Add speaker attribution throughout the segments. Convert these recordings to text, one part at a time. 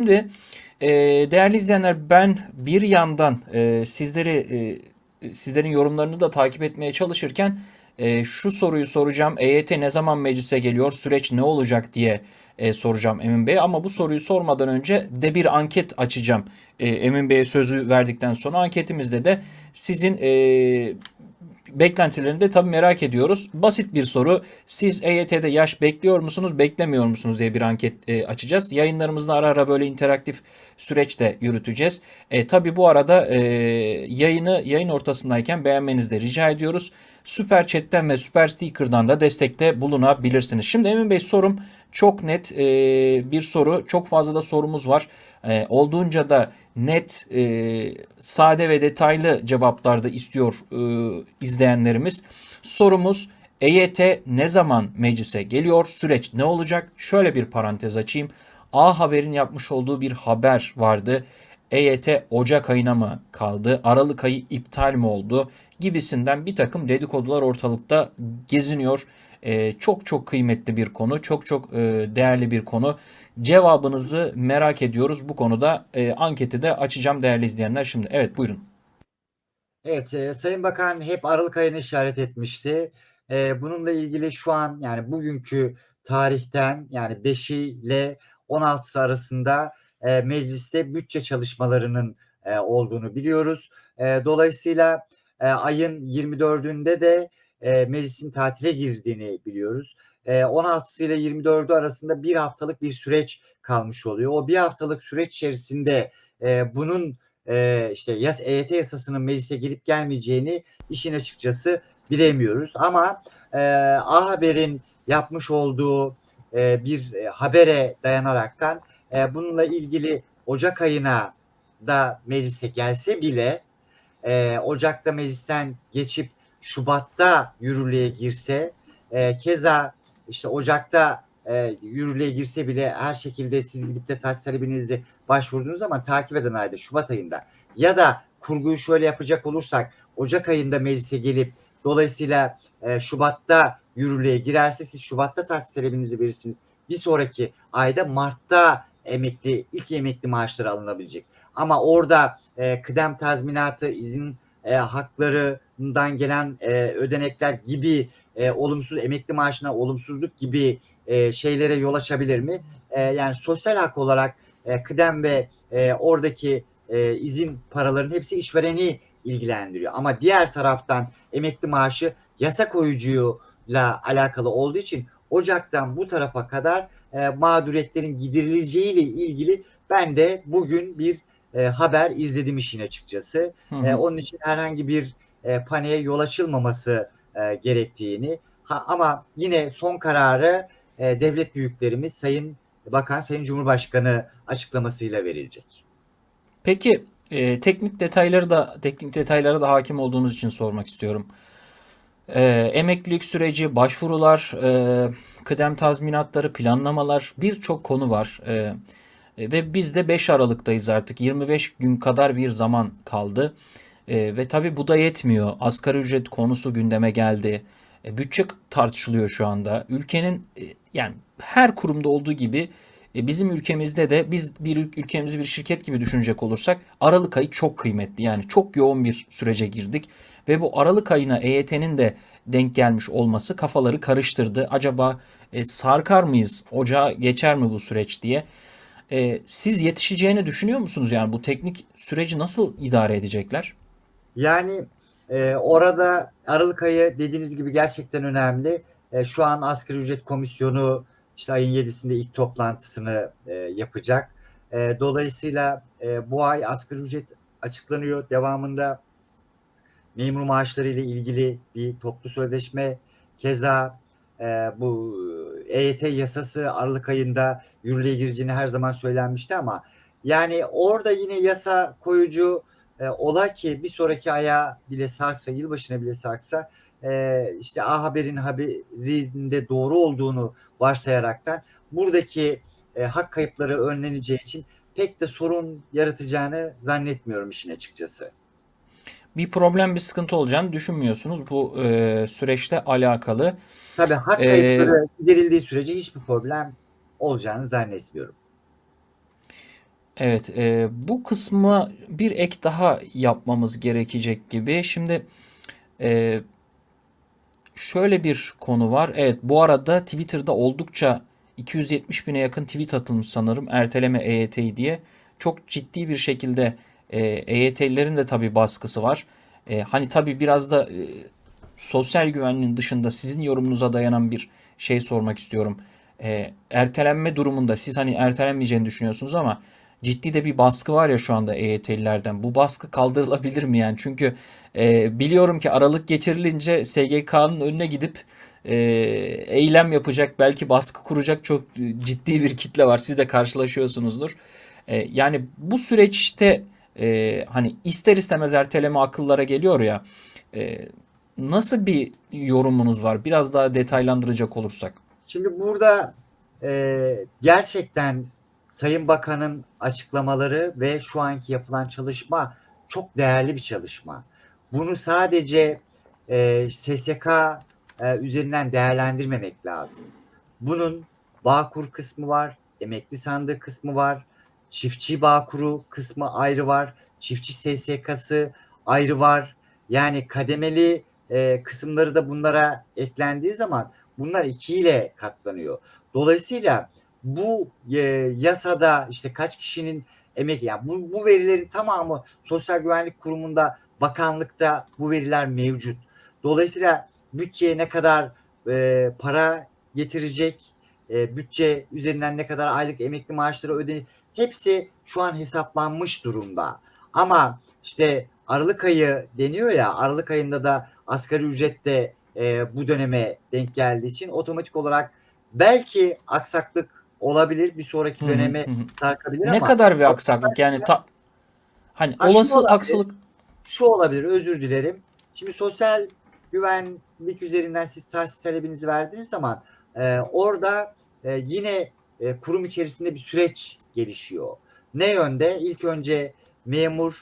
Speaker 1: Şimdi e, değerli izleyenler ben bir yandan e, sizleri e, sizlerin yorumlarını da takip etmeye çalışırken e, şu soruyu soracağım. EYT ne zaman meclise geliyor? Süreç ne olacak diye e, soracağım Emin Bey. Ama bu soruyu sormadan önce de bir anket açacağım. E, Emin Bey'e sözü verdikten sonra anketimizde de sizin e, beklentilerini de tabii merak ediyoruz. Basit bir soru. Siz EYT'de yaş bekliyor musunuz, beklemiyor musunuz diye bir anket e, açacağız. Yayınlarımızda ara ara böyle interaktif süreçte yürüteceğiz. E, tabii bu arada e, yayını yayın ortasındayken beğenmenizi de rica ediyoruz. Süper Chat'ten ve Süper Sticker'dan da destekte bulunabilirsiniz. Şimdi Emin Bey sorum çok net e, bir soru. Çok fazla da sorumuz var. E, olduğunca da net, e, sade ve detaylı cevaplar da istiyor e, izleyenlerimiz. Sorumuz EYT ne zaman meclise geliyor? Süreç ne olacak? Şöyle bir parantez açayım. A Haber'in yapmış olduğu bir haber vardı. EYT Ocak ayına mı kaldı? Aralık ayı iptal mi oldu? Gibisinden bir takım dedikodular ortalıkta geziniyor. Ee, çok çok kıymetli bir konu, çok çok e, değerli bir konu. Cevabınızı merak ediyoruz bu konuda. E, anketi de açacağım değerli izleyenler şimdi. Evet buyurun.
Speaker 2: Evet, e, Sayın Bakan hep Aralık ayını işaret etmişti. E, bununla ilgili şu an yani bugünkü tarihten yani 5'i ile 16'sı arasında e, mecliste bütçe çalışmalarının e, olduğunu biliyoruz. E, dolayısıyla e, ayın 24'ünde de e, meclisin tatile girdiğini biliyoruz. E, 16'sı ile 24'ü arasında bir haftalık bir süreç kalmış oluyor. O bir haftalık süreç içerisinde e, bunun e, işte yas EYT yasasının meclise gelip gelmeyeceğini işin açıkçası bilemiyoruz. Ama e, A Haber'in yapmış olduğu e, bir e, habere dayanaraktan e, bununla ilgili Ocak ayına da meclise gelse bile e, Ocak'ta meclisten geçip Şubat'ta yürürlüğe girse e, keza işte Ocak'ta e, yürürlüğe girse bile her şekilde siz gidip de tahsis talebinizi başvurduğunuz zaman takip eden ayda Şubat ayında ya da kurguyu şöyle yapacak olursak Ocak ayında meclise gelip dolayısıyla e, Şubat'ta yürürlüğe girerse siz Şubat'ta tahsis talebinizi verirsiniz. Bir sonraki ayda Mart'ta emekli ilk emekli maaşları alınabilecek. Ama orada e, kıdem tazminatı, izin e, haklarından gelen e, ödenekler gibi e, olumsuz emekli maaşına olumsuzluk gibi e, şeylere yol açabilir mi? E, yani sosyal hak olarak e, kıdem ve e, oradaki e, izin paraların hepsi işvereni ilgilendiriyor. Ama diğer taraftan emekli maaşı yasa koyucuyla alakalı olduğu için Ocak'tan bu tarafa kadar e, mağduriyetlerin giderileceğiyle ilgili ben de bugün bir e, haber izledim işin açıkçası.
Speaker 1: Hı
Speaker 2: E,
Speaker 1: hı.
Speaker 2: onun için herhangi bir e, paniğe yol açılmaması e, gerektiğini ha, ama yine son kararı e, devlet büyüklerimiz Sayın Bakan, Sayın Cumhurbaşkanı açıklamasıyla verilecek.
Speaker 1: Peki e, teknik detayları da teknik detaylara da hakim olduğunuz için sormak istiyorum. E, emeklilik süreci, başvurular, e, kıdem tazminatları, planlamalar birçok konu var. E, e, ve biz de 5 Aralık'tayız artık. 25 gün kadar bir zaman kaldı. E, ve tabii bu da yetmiyor. Asgari ücret konusu gündeme geldi. E, bütçe tartışılıyor şu anda. Ülkenin e, yani her kurumda olduğu gibi e, bizim ülkemizde de biz bir ül- ülkemizi bir şirket gibi düşünecek olursak Aralık ayı çok kıymetli. Yani çok yoğun bir sürece girdik ve bu Aralık ayına EYT'nin de denk gelmiş olması kafaları karıştırdı. Acaba e, sarkar mıyız? Ocağa geçer mi bu süreç diye. E, siz yetişeceğini düşünüyor musunuz? Yani bu teknik süreci nasıl idare edecekler?
Speaker 2: Yani e, orada Aralık ayı dediğiniz gibi gerçekten önemli. E, şu an Asgari Ücret Komisyonu işte ayın 7'sinde ilk toplantısını e, yapacak. E, dolayısıyla e, bu ay asgari ücret açıklanıyor. Devamında memur maaşları ile ilgili bir toplu sözleşme keza e, bu EYT yasası Aralık ayında yürürlüğe gireceğini her zaman söylenmişti ama yani orada yine yasa koyucu e, ola ki bir sonraki aya bile sarksa, yılbaşına bile sarksa e, işte A Haber'in haberinde doğru olduğunu varsayaraktan buradaki e, hak kayıpları önleneceği için pek de sorun yaratacağını zannetmiyorum işin açıkçası.
Speaker 1: Bir problem, bir sıkıntı olacağını düşünmüyorsunuz bu e, süreçle alakalı.
Speaker 2: Tabii hak
Speaker 1: E,
Speaker 2: kayıpları giderildiği sürece hiçbir problem olacağını zannetmiyorum.
Speaker 1: Evet, e, bu kısmı bir ek daha yapmamız gerekecek gibi. Şimdi e, şöyle bir konu var. Evet, bu arada Twitter'da oldukça 270 bine yakın tweet atılmış sanırım. Erteleme EYT'yi diye. Çok ciddi bir şekilde e, EYT'lilerin de tabii baskısı var. E, hani tabii biraz da e, sosyal güvenliğin dışında sizin yorumunuza dayanan bir şey sormak istiyorum. E, ertelenme durumunda siz hani ertelenmeyeceğini düşünüyorsunuz ama ciddi de bir baskı var ya şu anda EYT'lilerden. Bu baskı kaldırılabilir mi yani? Çünkü e, biliyorum ki Aralık getirilince SGK'nın önüne gidip e, eylem yapacak, belki baskı kuracak çok ciddi bir kitle var. Siz de karşılaşıyorsunuzdur. E, yani bu süreçte e, hani ister istemez erteleme akıllara geliyor ya. E, nasıl bir yorumunuz var? Biraz daha detaylandıracak olursak.
Speaker 2: Şimdi burada e, gerçekten Sayın Bakan'ın açıklamaları ve şu anki yapılan çalışma çok değerli bir çalışma. Bunu sadece e, SSK e, üzerinden değerlendirmemek lazım. Bunun Bağkur kısmı var, emekli sandığı kısmı var, çiftçi Bağkuru kısmı ayrı var, çiftçi SSK'sı ayrı var. Yani kademeli e, kısımları da bunlara eklendiği zaman bunlar ikiyle katlanıyor. Dolayısıyla bu e, yasada işte kaç kişinin emek yani bu, bu verilerin tamamı Sosyal Güvenlik Kurumu'nda bakanlıkta bu veriler mevcut. Dolayısıyla bütçeye ne kadar e, para getirecek, e, bütçe üzerinden ne kadar aylık emekli maaşları ödenecek hepsi şu an hesaplanmış durumda. Ama işte Aralık ayı deniyor ya Aralık ayında da asgari ücret de e, bu döneme denk geldiği için otomatik olarak belki aksaklık olabilir bir sonraki döneme
Speaker 1: hı hı.
Speaker 2: sarkabilir
Speaker 1: Ne
Speaker 2: ama
Speaker 1: kadar bir aksaklık yani ta, hani olası
Speaker 2: olabilir.
Speaker 1: aksılık
Speaker 2: şu olabilir özür dilerim. Şimdi sosyal güvenlik üzerinden siz tahsis talebinizi verdiğiniz zaman e, orada e, yine e, kurum içerisinde bir süreç gelişiyor. Ne yönde? İlk önce memur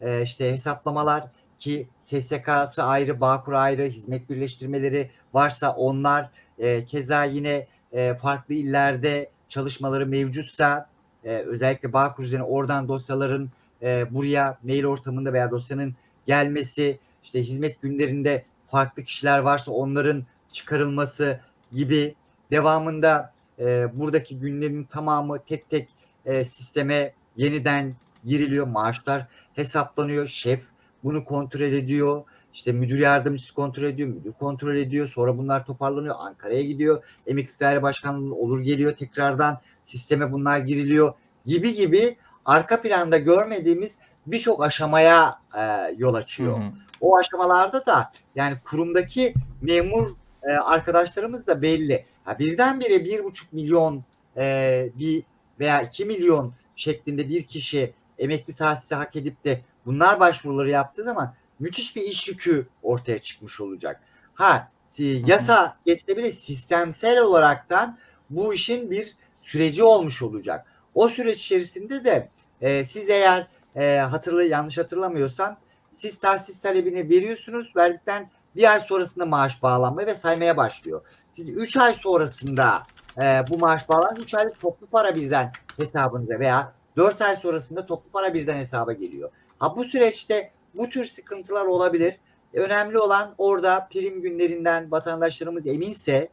Speaker 2: e, işte hesaplamalar ki SSK'sı ayrı, Bağkur ayrı, hizmet birleştirmeleri varsa onlar e, keza yine e, farklı illerde çalışmaları mevcutsa e, özellikle Bağkur üzerine oradan dosyaların e, buraya mail ortamında veya dosyanın gelmesi, işte hizmet günlerinde farklı kişiler varsa onların çıkarılması gibi devamında e, buradaki günlerin tamamı tek tek e, sisteme yeniden giriliyor. Maaşlar hesaplanıyor. Şef bunu kontrol ediyor. İşte müdür yardımcısı kontrol ediyor, müdür kontrol ediyor. Sonra bunlar toparlanıyor. Ankara'ya gidiyor. Emekli Daire Başkanlığı olur geliyor tekrardan sisteme bunlar giriliyor gibi gibi arka planda görmediğimiz birçok aşamaya e, yol
Speaker 1: Hı
Speaker 2: açıyor.
Speaker 1: hı.
Speaker 2: O aşamalarda da yani kurumdaki memur e, arkadaşlarımız da belli. Ha, birdenbire bir buçuk milyon e, bir veya iki milyon şeklinde bir kişi emekli tahsisi hak edip de bunlar başvuruları yaptığı zaman müthiş bir iş yükü ortaya çıkmış olacak. Ha yasa geçse bile sistemsel olaraktan bu işin bir süreci olmuş olacak. O süreç içerisinde de e, siz eğer e, hatırla yanlış hatırlamıyorsam siz tahsis talebini veriyorsunuz. Verdikten bir ay sonrasında maaş bağlanmaya ve saymaya başlıyor. Siz 3 ay sonrasında e, bu maaş bağlan 3 aylık toplu para birden hesabınıza veya 4 ay sonrasında toplu para birden hesaba geliyor. Ha bu süreçte bu tür sıkıntılar olabilir. Önemli olan orada prim günlerinden vatandaşlarımız eminse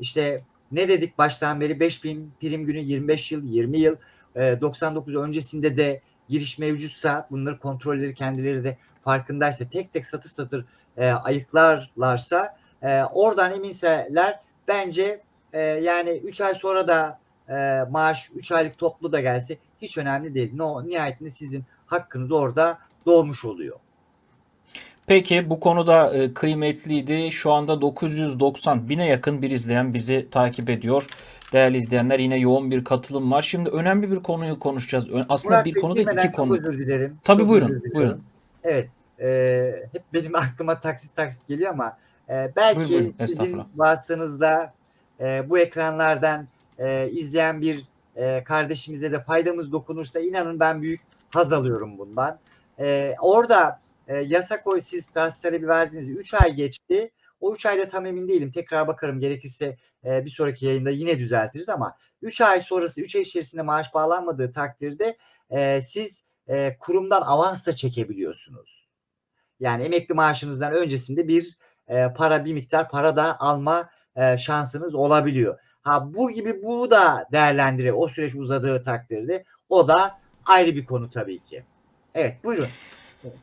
Speaker 2: işte ne dedik baştan beri 5000 prim günü 25 yıl 20 yıl e, 99 öncesinde de giriş mevcutsa bunları kontrolleri kendileri de farkındaysa tek tek satır satır e, ayıklarlarsa e, oradan eminseler bence e, yani 3 ay sonra da e, maaş 3 aylık toplu da gelse hiç önemli değil. No, nihayetinde sizin hakkınız orada doğmuş oluyor.
Speaker 1: Peki bu konuda e, kıymetliydi. Şu anda 990 bine yakın bir izleyen bizi takip ediyor. Değerli izleyenler yine yoğun bir katılım var. Şimdi önemli bir konuyu konuşacağız. Aslında
Speaker 2: Murat
Speaker 1: bir konu değil iki konu.
Speaker 2: Özür dilerim.
Speaker 1: Tabii
Speaker 2: Çok
Speaker 1: buyurun,
Speaker 2: özür diliyorum.
Speaker 1: buyurun.
Speaker 2: Evet. e, hep benim aklıma taksit taksit geliyor ama e, belki
Speaker 1: Buyurun, buyurun.
Speaker 2: sizin vasıtanızda e, bu ekranlardan e, izleyen bir e, kardeşimize de faydamız dokunursa inanın ben büyük haz alıyorum bundan. E, orada e, yasak oy siz tahsis talebi verdiğiniz 3 ay geçti. O 3 ayda tam emin değilim. Tekrar bakarım gerekirse e, bir sonraki yayında yine düzeltiriz ama 3 ay sonrası 3 ay içerisinde maaş bağlanmadığı takdirde e, siz e, kurumdan avans da çekebiliyorsunuz. Yani emekli maaşınızdan öncesinde bir para bir miktar para da alma şansınız olabiliyor. Ha bu gibi bu da değerlendire o süreç uzadığı takdirde o da ayrı bir konu tabii ki. Evet buyurun.